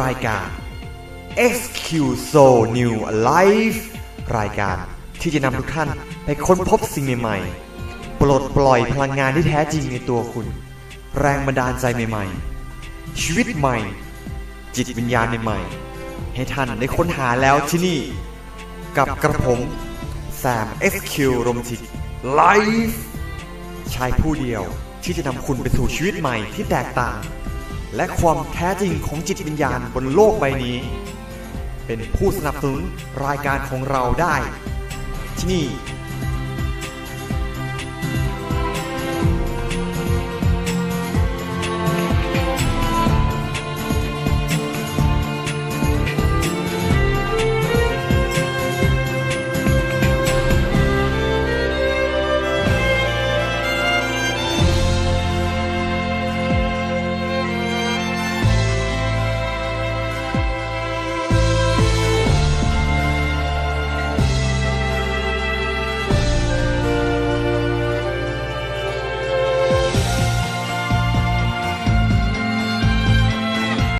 รายการ XQ Soul New Alive รายการที่จะนำทุกท่านไปค้นพบสิ่งใหม่ๆ ปลดปล่อยพลังงานที่แท้จริงในตัวคุณ แรงบันดาลใจใหม่ๆ ชีวิตใหม่ จิตวิญญาณใหม่ๆ ให้ท่านได้ค้นหาแล้วที่นี่ กับกระผมแซม SQ รมจิตไลฟ์ชายผู้เดียวที่จะนำคุณไปสู่ชีวิตใหม่ที่แตกต่าง และความแท้จริงของจิตวิญญาณบนโลกใบนี้ เป็นผู้สนับสนุนรายการของเราได้ ที่นี่